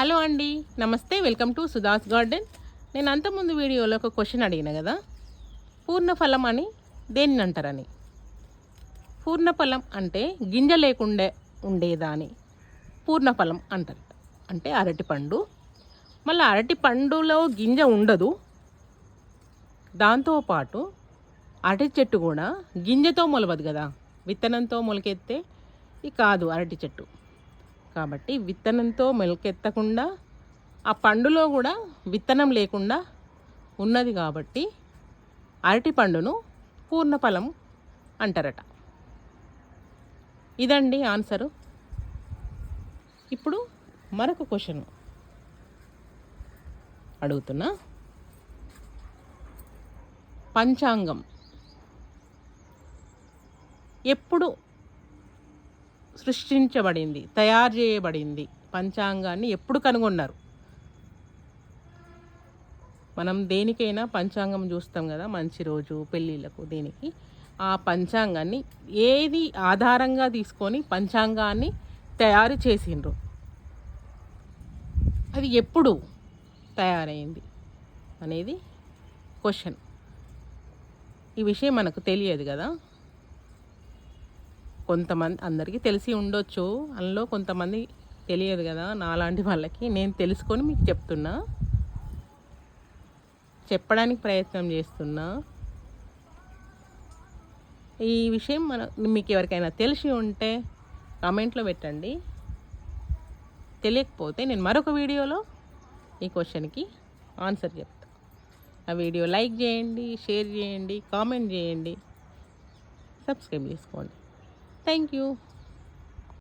Hello అండి నమస్తే welcome to Sudha's garden. నేను అంతకుముందు వీడియోలో ఒక క్వశ్చన్ అడిగిన కదా? పూర్ణఫలం అని దేన్ని అంటారని? పూర్ణఫలం అంటే గింజ లేకుండా ఉండేదాని. పూర్ణఫలం అంటారు. అంటే అరటిపండు. మళ్ళీ అరటి పండులో గింజ ఉండదు. దాంతోపాటు అరటి చెట్టు కూడా గింజతో మొలవదు కదా? విత్తనంతో మొలకెత్తే ఇది కాదు అరటి చెట్టు. కాబట్టి విత్తనంతో మొలకెత్తకుండా ఆ పండులో కూడా విత్తనం లేకుండా ఉన్నది కాబట్టి అరటి పండును పూర్ణఫలం అంటారట. ఇదండి ఆన్సరు. ఇప్పుడు మరొక క్వశ్చన్ అడుగుతున్నా. పంచాంగం. ఎప్పుడు సృష్టించబడింది తయారు చేయబడింది. పంచాంగాన్ని ఎప్పుడు కనుగొన్నారు? మనం దేనికైనా పంచాంగం చూస్తాం కదా మంచి రోజు పెళ్ళిళ్ళకు దేనికి. ఆ పంచాంగాన్ని ఏది ఆధారంగా తీసుకొని పంచాంగాన్ని తయారు చేసిండ్రు? అది ఎప్పుడు తయారైంది అనేది క్వశ్చన్. ఈ విషయం మనకు తెలియదు కదా. కొంతమంది అందరికీ తెలిసి ఉండొచ్చు. అందులో కొంతమంది తెలియదు కదా నాలాంటి వాళ్ళకి. నేను తెలుసుకొని మీకు చెప్తున్నా. చెప్పడానికి ప్రయత్నం చేస్తున్నా. ఈ విషయం మన మీకు ఎవరికైనా తెలిసి ఉంటే కామెంట్లో పెట్టండి. తెలియకపోతే నేను మరొక వీడియోలో ఈ క్వశ్చన్కి ఆన్సర్ చెప్తాను ఆ వీడియో లైక్ చేయండి షేర్ చేయండి కామెంట్ చేయండి. సబ్స్క్రైబ్ చేసుకోండి. Thank you